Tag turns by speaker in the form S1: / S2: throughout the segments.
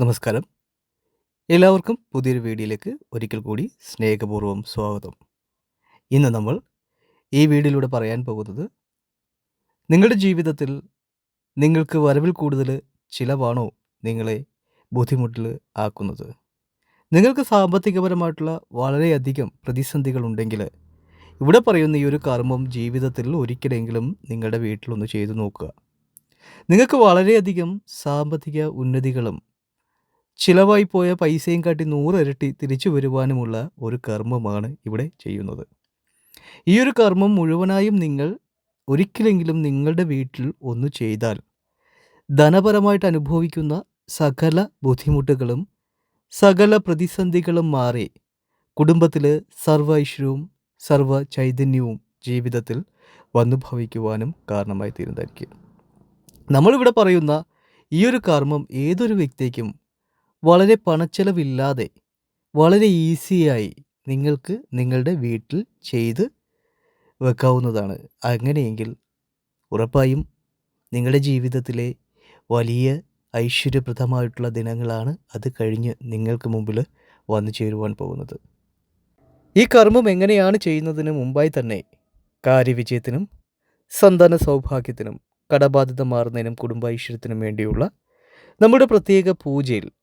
S1: നമസ്കാരം. എല്ലാവർക്കും പുതിയൊരു വീഡിയോയിലേക്ക് ഒരിക്കൽ കൂടി സ്നേഹപൂർവം സ്വാഗതം. ഇന്ന് നമ്മൾ ഈ വീഡിയോയിലൂടെ പറയാൻ പോകുന്നത് നിങ്ങളുടെ ജീവിതത്തിൽ നിങ്ങൾക്ക് വരവിൽ കൂടുതൽ ചിലവാണോ നിങ്ങളെ ബുദ്ധിമുട്ടിൽ ആക്കുന്നത്? നിങ്ങൾക്ക് സാമ്പത്തികപരമായിട്ടുള്ള വളരെയധികം പ്രതിസന്ധികളുണ്ടെങ്കിൽ ഇവിടെ പറയുന്ന ഈ ഒരു കർമ്മം ജീവിതത്തിൽ ഒരിക്കലെങ്കിലും നിങ്ങളുടെ വീട്ടിലൊന്ന് ചെയ്തു നോക്കുക. നിങ്ങൾക്ക് വളരെയധികം സാമ്പത്തിക ഉന്നതികളും ചിലവായി പോയ പൈസയും കാട്ടി നൂറിരട്ടി തിരിച്ചു വരുവാനുമുള്ള ഒരു കർമ്മമാണ് ഇവിടെ ചെയ്യുന്നത്. ഈ ഒരു കർമ്മം മുഴുവനായും നിങ്ങൾ ഒരിക്കലെങ്കിലും നിങ്ങളുടെ വീട്ടിൽ ഒന്ന് ചെയ്താൽ ധനപരമായിട്ട് അനുഭവിക്കുന്ന സകല ബുദ്ധിമുട്ടുകളും സകല പ്രതിസന്ധികളും മാറി കുടുംബത്തിൽ സർവ ഐശ്വര്യവും സർവ ചൈതന്യവും ജീവിതത്തിൽ വന്നു ഭവിക്കുവാനും കാരണമായി തീരുന്നതായിരിക്കും നമ്മളിവിടെ പറയുന്ന ഈ ഒരു കർമ്മം ഏതൊരു വ്യക്തിക്കും വളരെ പണച്ചെലവില്ലാതെ വളരെ ഈസിയായി നിങ്ങൾക്ക് നിങ്ങളുടെ വീട്ടിൽ ചെയ്ത് വെക്കാവുന്നതാണ്. അങ്ങനെയെങ്കിൽ ഉറപ്പായും നിങ്ങളുടെ ജീവിതത്തിലെ വലിയ ഐശ്വര്യപ്രദമായിട്ടുള്ള ദിനങ്ങളാണ് അത് കഴിഞ്ഞ് നിങ്ങൾക്ക് മുമ്പിൽ വന്നു ചേരുവാൻ പോകുന്നത്. ഈ കർമ്മം എങ്ങനെയാണ് ചെയ്യുന്നതിന് മുമ്പായി തന്നെ കാര്യവിജയത്തിനും സന്താന സൗഭാഗ്യത്തിനും കടബാധിത മാറുന്നതിനും കുടുംബൈശ്വര്യത്തിനും വേണ്ടിയുള്ള നമ്മുടെ പ്രത്യേക പൂജയിൽ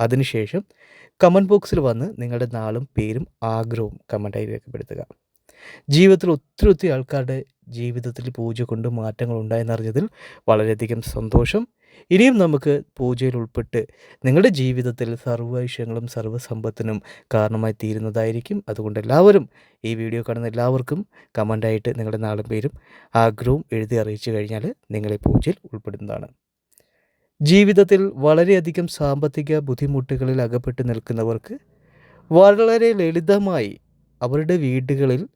S1: അതിനുശേഷം കമന്റ് ബോക്സിൽ വന്ന് നിങ്ങളുടെ നാളും പേരും ആഗ്രഹവും കമന്റായി രേഖപ്പെടുത്തുക. ജീവിതത്തിൽ ഒത്തിരി ഒത്തിരി ആൾക്കാരുടെ ജീവിതത്തിൽ പൂജ കൊണ്ട് മാറ്റങ്ങൾ ഉണ്ടായെന്നറിഞ്ഞതിൽ വളരെയധികം സന്തോഷം. ഇനിയും നമുക്ക് പൂജയിൽ ഉൾപ്പെട്ട് നിങ്ങളുടെ ജീവിതത്തിൽ സർവ സർവസമ്പത്തിനും കാരണമായി തീരുന്നതായിരിക്കും. അതുകൊണ്ട് എല്ലാവരും ഈ വീഡിയോ കാണുന്ന എല്ലാവർക്കും കമന്റായിട്ട് നിങ്ങളുടെ നാളും പേരും ആഗ്രഹവും എഴുതി അറിയിച്ചു കഴിഞ്ഞാൽ നിങ്ങളെ പൂജയിൽ ഉൾപ്പെടുന്നതാണ്. ജീവിതത്തിൽ വളരെയധികം സാമ്പത്തിക ബുദ്ധിമുട്ടുകളിൽ അകപ്പെട്ട് നിൽക്കുന്നവർക്ക് വളരെ ലളിതമായി അവരുടെ വീടുകളിൽ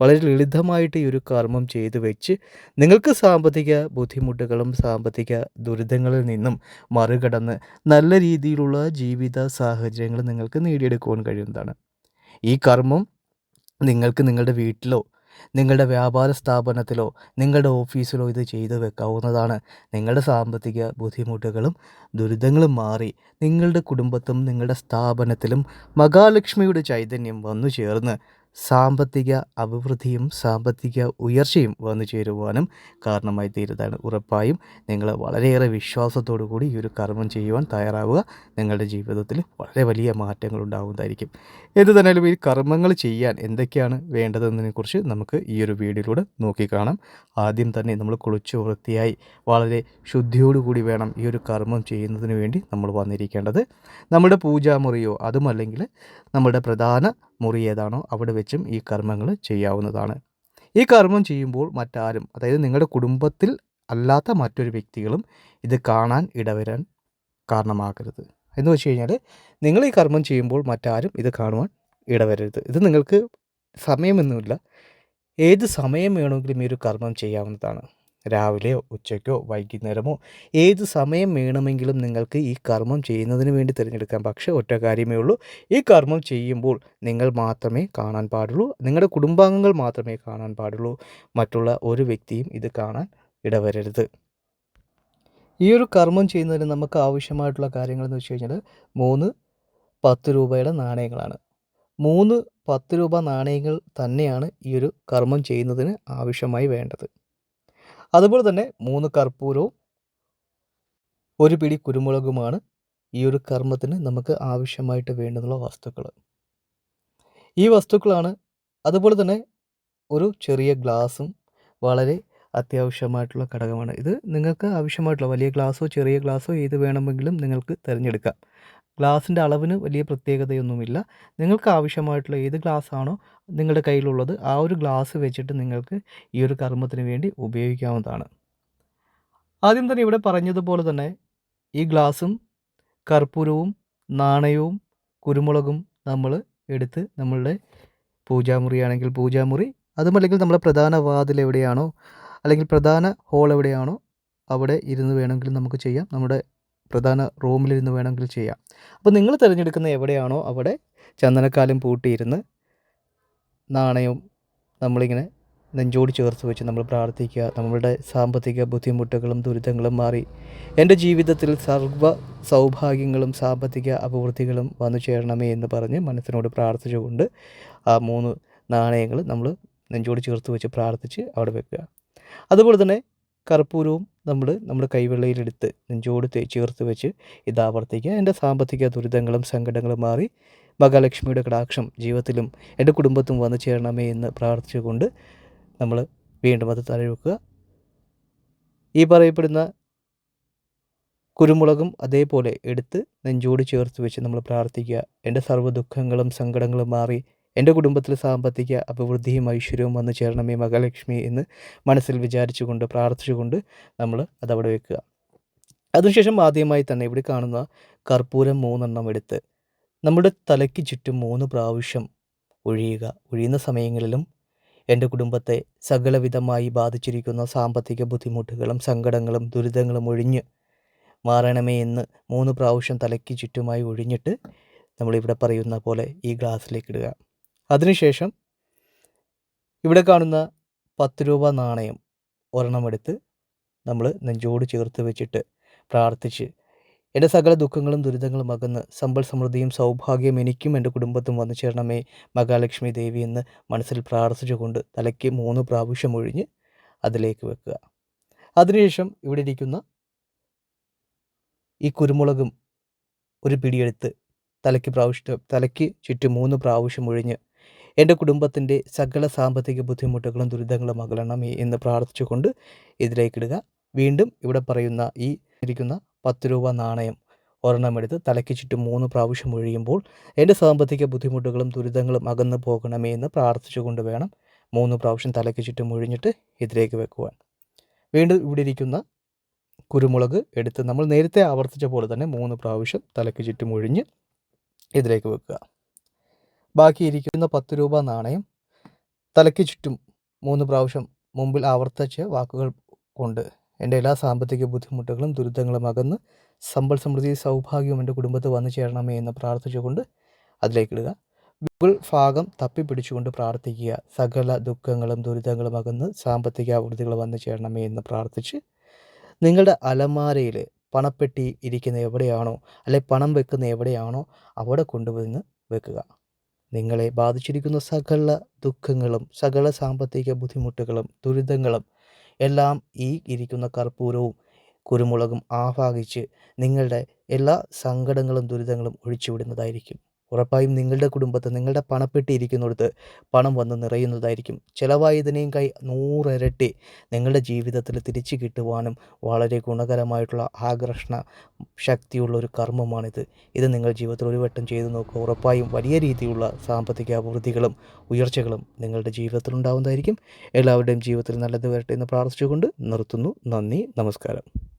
S1: വളരെ ലളിതമായിട്ട് ഈ ഒരു കർമ്മം ചെയ്തു വെച്ച് നിങ്ങൾക്ക് സാമ്പത്തിക ബുദ്ധിമുട്ടുകളും സാമ്പത്തിക ദുരിതങ്ങളിൽ നിന്നും മറികടന്ന് നല്ല രീതിയിലുള്ള ജീവിത സാഹചര്യങ്ങൾ നിങ്ങൾക്ക് നേടിയെടുക്കുവാൻ കഴിയുന്നതാണ്. ഈ കർമ്മം നിങ്ങൾക്ക് നിങ്ങളുടെ വീട്ടിലോ നിങ്ങളുടെ വ്യാപാര സ്ഥാപനത്തിലോ നിങ്ങളുടെ ഓഫീസിലോ ഇത് ചെയ്തു വെക്കാവുന്നതാണ്. നിങ്ങളുടെ സാമ്പത്തിക ബുദ്ധിമുട്ടുകളും ദുരിതങ്ങളും മാറി നിങ്ങളുടെ കുടുംബത്തും നിങ്ങളുടെ സ്ഥാപനത്തിലും മഹാലക്ഷ്മിയുടെ ചൈതന്യം വന്നു ചേർന്ന് സാമ്പത്തിക അഭിവൃദ്ധിയും സാമ്പത്തിക ഉയർച്ചയും വന്നു ചേരുവാനും കാരണമായി തീരുന്നതാണ് ഉറപ്പായും. നിങ്ങൾ വളരെയേറെ വിശ്വാസത്തോടു കൂടി ഈ ഒരു കർമ്മം ചെയ്യുവാൻ തയ്യാറാവുക. നിങ്ങളുടെ ജീവിതത്തിൽ വളരെ വലിയ മാറ്റങ്ങൾ ഉണ്ടാകുന്നതായിരിക്കും എന്ത് തന്നെയാലും ഈ കർമ്മങ്ങൾ ചെയ്യാൻ എന്തൊക്കെയാണ് വേണ്ടതെന്നതിനെക്കുറിച്ച് നമുക്ക് ഈ ഒരു വീഡിയോയിലൂടെ നോക്കിക്കാണാം. ആദ്യം തന്നെ നമ്മൾ കുളിച്ചു വൃത്തിയായി വളരെ ശുദ്ധിയോടുകൂടി വേണം ഈ ഒരു കർമ്മം ചെയ്യുന്നതിന് വേണ്ടി നമ്മൾ വന്നിരിക്കേണ്ടത്. നമ്മുടെ പൂജാമുറിയോ അതുമല്ലെങ്കിൽ നമ്മുടെ പ്രധാന മുറി ഏതാണോ അവിടെ വെച്ചും ഈ കർമ്മങ്ങൾ ചെയ്യാവുന്നതാണ്. ഈ കർമ്മം ചെയ്യുമ്പോൾ മറ്റാരും അതായത് നിങ്ങളുടെ കുടുംബത്തിൽ അല്ലാത്ത മറ്റൊരു വ്യക്തികളും ഇത് കാണാൻ ഇടവരാൻ കാരണമാകരുത്. എന്ന് വെച്ച് കഴിഞ്ഞാൽ നിങ്ങൾ ഈ കർമ്മം ചെയ്യുമ്പോൾ മറ്റാരും ഇത് കാണുവാൻ ഇടവരരുത്. ഇത് നിങ്ങൾക്ക് സമയമൊന്നുമില്ല. ഏത് സമയം വേണമെങ്കിലും ഈ ഒരു കർമ്മം ചെയ്യാവുന്നതാണ്. രാവിലെയോ ഉച്ചയ്ക്കോ വൈകുന്നേരമോ ഏത് സമയം വേണമെങ്കിലും നിങ്ങൾക്ക് ഈ കർമ്മം ചെയ്യുന്നതിന് വേണ്ടി തിരഞ്ഞെടുക്കാം. പക്ഷേ ഒറ്റ കാര്യമേ ഉള്ളൂ. ഈ കർമ്മം ചെയ്യുമ്പോൾ നിങ്ങൾ മാത്രമേ കാണാൻ പാടുള്ളൂ. നിങ്ങളുടെ കുടുംബാംഗങ്ങൾ മാത്രമേ കാണാൻ പാടുള്ളൂ. മറ്റുള്ള ഒരു വ്യക്തിയും ഇത് കാണാൻ ഇടവരരുത്. ഈ ഒരു കർമ്മം ചെയ്യുന്നതിന് നമുക്ക് ആവശ്യമായിട്ടുള്ള കാര്യങ്ങൾ എന്ന് വെച്ച് കഴിഞ്ഞാൽ മൂന്ന് പത്ത് രൂപയുടെ നാണയങ്ങളാണ്. മൂന്ന് പത്ത് രൂപ നാണയങ്ങൾ തന്നെയാണ് ഈ ഒരു കർമ്മം ചെയ്യുന്നതിന് ആവശ്യമായി വേണ്ടത്. അതുപോലെ തന്നെ മൂന്ന് കർപ്പൂരവും ഒരു പിടി കുരുമുളകുമാണ് ഈ ഒരു കർമ്മത്തിന് നമുക്ക് ആവശ്യമായിട്ട് വേണ്ടുന്നുള്ള വസ്തുക്കൾ ഈ വസ്തുക്കളാണ് അതുപോലെ തന്നെ ഒരു ചെറിയ ഗ്ലാസും വളരെ അത്യാവശ്യമായിട്ടുള്ള ഘടകമാണ്. ഇത് നിങ്ങൾക്ക് ആവശ്യമായിട്ടുള്ള വലിയ ഗ്ലാസോ ചെറിയ ഗ്ലാസോ ഏത് വേണമെങ്കിലും നിങ്ങൾക്ക് തിരഞ്ഞെടുക്കാം. ഗ്ലാസിന്റെ അളവിന് വലിയ പ്രത്യേകതയൊന്നുമില്ല. നിങ്ങൾക്ക് ആവശ്യമായിട്ടുള്ള ഏത് ഗ്ലാസ്സാണോ നിങ്ങളുടെ കയ്യിലുള്ളത് ആ ഒരു ഗ്ലാസ് വെച്ചിട്ട് നിങ്ങൾക്ക് ഈ ഒരു കർമ്മത്തിന് വേണ്ടി ഉപയോഗിക്കാവുന്നതാണ്. ആദ്യം തന്നെ ഇവിടെ പറഞ്ഞതുപോലെ തന്നെ ഈ ഗ്ലാസും കർപ്പൂരവും നാണയവും കുരുമുളകും നമ്മൾ എടുത്ത് നമ്മളുടെ പൂജാമുറിയാണെങ്കിൽ പൂജാമുറി അതുമല്ലെങ്കിൽ നമ്മുടെ പ്രധാന വാതിൽ എവിടെയാണോ അല്ലെങ്കിൽ പ്രധാന ഹോൾ എവിടെയാണോ അവിടെ ഇരുന്ന് വേണമെങ്കിൽ നമുക്ക് ചെയ്യാം. നമ്മുടെ പ്രധാന റൂമിലിരുന്ന് വേണമെങ്കിൽ ചെയ്യാം. അപ്പോൾ നിങ്ങൾ തിരഞ്ഞെടുക്കുന്ന എവിടെയാണോ അവിടെ ചന്ദനക്കാലം പൂട്ടിയിരുന്ന് നാണയവും നമ്മളിങ്ങനെ നെഞ്ചോട് ചേർത്ത് വെച്ച് നമ്മൾ പ്രാർത്ഥിക്കുക നമ്മളുടെ സാമ്പത്തിക ബുദ്ധിമുട്ടുകളും ദുരിതങ്ങളും മാറി എന്റെ ജീവിതത്തിൽ സർവ സൗഭാഗ്യങ്ങളും സാമ്പത്തിക അഭിവൃദ്ധികളും വന്നു ചേരണമേ എന്ന് പറഞ്ഞ് മനസ്സിനോട് പ്രാർത്ഥിച്ചുകൊണ്ട് ആ മൂന്ന് നാണയങ്ങൾ നമ്മൾ നെഞ്ചോട് ചേർത്ത് വെച്ച് പ്രാർത്ഥിച്ച് അവിടെ വെക്കുക. അതുപോലെ തന്നെ കർപ്പൂരവും നമ്മൾ നമ്മുടെ കൈവെള്ളയിലെടുത്ത് നെഞ്ചോട് ചേർത്ത് വെച്ച് ഇത് ആവർത്തിക്കുക എന്റെ സാമ്പത്തിക ദുരിതങ്ങളും സങ്കടങ്ങളും മാറി മഹാലക്ഷ്മിയുടെ കടാക്ഷം ജീവിതത്തിലും എന്റെ കുടുംബത്തും വന്നു ചേരണമേ എന്ന് പ്രാർത്ഥിച്ചുകൊണ്ട് നമ്മൾ വീണ്ടും അത് തലവെക്കുക ഈ പറയപ്പെടുന്ന കുരുമുളകും അതേപോലെ എടുത്ത് നെഞ്ചോട് ചേർത്ത് വെച്ച് നമ്മൾ പ്രാർത്ഥിക്കുക. എന്റെ സർവ ദുഃഖങ്ങളും സങ്കടങ്ങളും മാറി എന്റെ കുടുംബത്തിൽ സാമ്പത്തിക അഭിവൃദ്ധിയും ഐശ്വര്യവും വന്നു ചേരണമേ മഹാലക്ഷ്മി എന്ന് മനസ്സിൽ വിചാരിച്ചുകൊണ്ട് പ്രാർത്ഥിച്ചുകൊണ്ട് നമ്മൾ അതവിടെ വെക്കുക. അതിനുശേഷം ആദ്യമായി തന്നെ ഇവിടെ കാണുന്ന കർപ്പൂരം മൂന്നെണ്ണം എടുത്ത് നമ്മുടെ തലയ്ക്ക് ചുറ്റും മൂന്ന് പ്രാവശ്യം ഒഴിയുക. ഒഴിയുന്ന സമയങ്ങളിലും എന്റെ കുടുംബത്തെ സകലവിധമായി ബാധിച്ചിരിക്കുന്ന സാമ്പത്തിക ബുദ്ധിമുട്ടുകളും സങ്കടങ്ങളും ദുരിതങ്ങളും ഒഴിഞ്ഞ് മാറണമേ എന്ന് മൂന്ന് പ്രാവശ്യം തലയ്ക്ക് ചുറ്റുമായി ഒഴിഞ്ഞിട്ട് നമ്മളിവിടെ പറയുന്ന പോലെ ഈ ഗ്ലാസ്സിലേക്ക് ഇടുക. അതിനുശേഷം ഇവിടെ കാണുന്ന പത്ത് രൂപ നാണയം ഒരെണ്ണം എടുത്ത് നമ്മൾ നെഞ്ചോട് ചേർത്ത് വെച്ചിട്ട് പ്രാർത്ഥിച്ച് എന്റെ സകല ദുഃഖങ്ങളും ദുരിതങ്ങളും അകന്ന് സമ്പൽ സമൃദ്ധിയും സൗഭാഗ്യം എനിക്കും എന്റെ കുടുംബത്തും വന്നു ചേരണമേ മഹാലക്ഷ്മി ദേവി എന്ന് മനസ്സിൽ പ്രാർത്ഥിച്ചുകൊണ്ട് തലയ്ക്ക് മൂന്ന് പ്രാവശ്യം ഒഴിഞ്ഞ് അതിലേക്ക് വെക്കുക. അതിനുശേഷം ഇവിടെ ഇരിക്കുന്ന ഈ കുരുമുളകും ഒരു പിടിയെടുത്ത് തലയ്ക്ക് പ്രാവശ്യം തലയ്ക്ക് ചുറ്റും മൂന്ന് പ്രാവശ്യം ഒഴിഞ്ഞ് എന്റെ കുടുംബത്തിന്റെ സകല സാമ്പത്തിക ബുദ്ധിമുട്ടുകളും ദുരിതങ്ങളും അകലണമേ എന്ന് പ്രാർത്ഥിച്ചുകൊണ്ട് ഇതിലേക്കിടുക വീണ്ടും ഇവിടെ പറയുന്ന ഈ ഇരിക്കുന്ന പത്ത് രൂപ നാണയം ഒരെണ്ണമെടുത്ത് തലയ്ക്ക് ചുറ്റും മൂന്ന് പ്രാവശ്യം ഒഴിയുമ്പോൾ എന്റെ സാമ്പത്തിക ബുദ്ധിമുട്ടുകളും ദുരിതങ്ങളും അകന്നു പോകണമേ എന്ന് പ്രാർത്ഥിച്ചുകൊണ്ട് വേണം മൂന്ന് പ്രാവശ്യം തലയ്ക്ക് ചുറ്റും ഒഴിഞ്ഞിട്ട് ഇതിലേക്ക് വെക്കുവാൻ. വീണ്ടും ഇവിടെ ഇരിക്കുന്ന കുരുമുളക് എടുത്ത് നമ്മൾ നേരത്തെ ആവർത്തിച്ച പോലെ തന്നെ മൂന്ന് പ്രാവശ്യം തലയ്ക്ക് ചുറ്റും ഒഴിഞ്ഞ് ഇതിലേക്ക് വെക്കുക. ബാക്കി ഇരിക്കുന്ന പത്ത് രൂപ നാണയം തലയ്ക്ക് ചുറ്റും മൂന്ന് പ്രാവശ്യം മുമ്പിൽ ആവർത്തിച്ച് വാക്കുകൾ കൊണ്ട് എന്റെ എല്ലാ സാമ്പത്തിക ബുദ്ധിമുട്ടുകളും ദുരിതങ്ങളും അകന്ന് സമ്പൽ സമൃദ്ധി സൗഭാഗ്യവും എന്റെ കുടുംബത്തിൽ വന്നു ചേരണമേ എന്ന് പ്രാർത്ഥിച്ചുകൊണ്ട് അതിലേക്കിടുക. ബൈബിൾ ഭാഗം തപ്പി പിടിച്ചുകൊണ്ട് പ്രാർത്ഥിക്കുക. സകല ദുഃഖങ്ങളും ദുരിതങ്ങളും അകന്ന് സാമ്പത്തിക അഭിവൃദ്ധികൾ വന്നു ചേരണമേ എന്ന് പ്രാർത്ഥിച്ച് നിങ്ങളുടെ അലമാരയിൽ പണപ്പെട്ടി ഇരിക്കുന്ന എവിടെയാണോ അല്ലെ പണം വെക്കുന്ന എവിടെയാണോ അവിടെ കൊണ്ടുവന്ന് വെക്കുക. നിങ്ങളെ ബാധിച്ചിരിക്കുന്ന സകല ദുഃഖങ്ങളും സകല സാമ്പത്തിക ബുദ്ധിമുട്ടുകളും ദുരിതങ്ങളും എല്ലാം ഈ ഇരിക്കുന്ന കർപ്പൂരവും കുരുമുളകും ആവാഹിച്ച് നിങ്ങളുടെ എല്ലാ സങ്കടങ്ങളും ദുരിതങ്ങളും ഒഴിച്ചുവിടുന്നതായിരിക്കും. ഉറപ്പായും നിങ്ങളുടെ കുടുംബത്ത് നിങ്ങളുടെ പണപ്പെട്ടി ഇരിക്കുന്നിടത്ത് പണം വന്ന് നിറയുന്നതായിരിക്കും. ചിലവായതിനേയും കൈ നൂറിരട്ടി നിങ്ങളുടെ ജീവിതത്തിൽ തിരിച്ചു കിട്ടുവാനും വളരെ ഗുണകരമായിട്ടുള്ള ആകർഷണ ശക്തിയുള്ള ഒരു കർമ്മമാണിത്. ഇത് നിങ്ങൾ ജീവിതത്തിൽ ഒരു വട്ടം ചെയ്തു നോക്കുക. ഉറപ്പായും വലിയ രീതിയിലുള്ള സാമ്പത്തിക അഭിവൃദ്ധികളും ഉയർച്ചകളും നിങ്ങളുടെ ജീവിതത്തിൽ ഉണ്ടാവുന്നതായിരിക്കും എല്ലാവരുടെയും ജീവിതത്തിൽ നല്ലത് വരട്ടെ എന്ന് പ്രാർത്ഥിച്ചുകൊണ്ട് നിർത്തുന്നു. നന്ദി. നമസ്കാരം.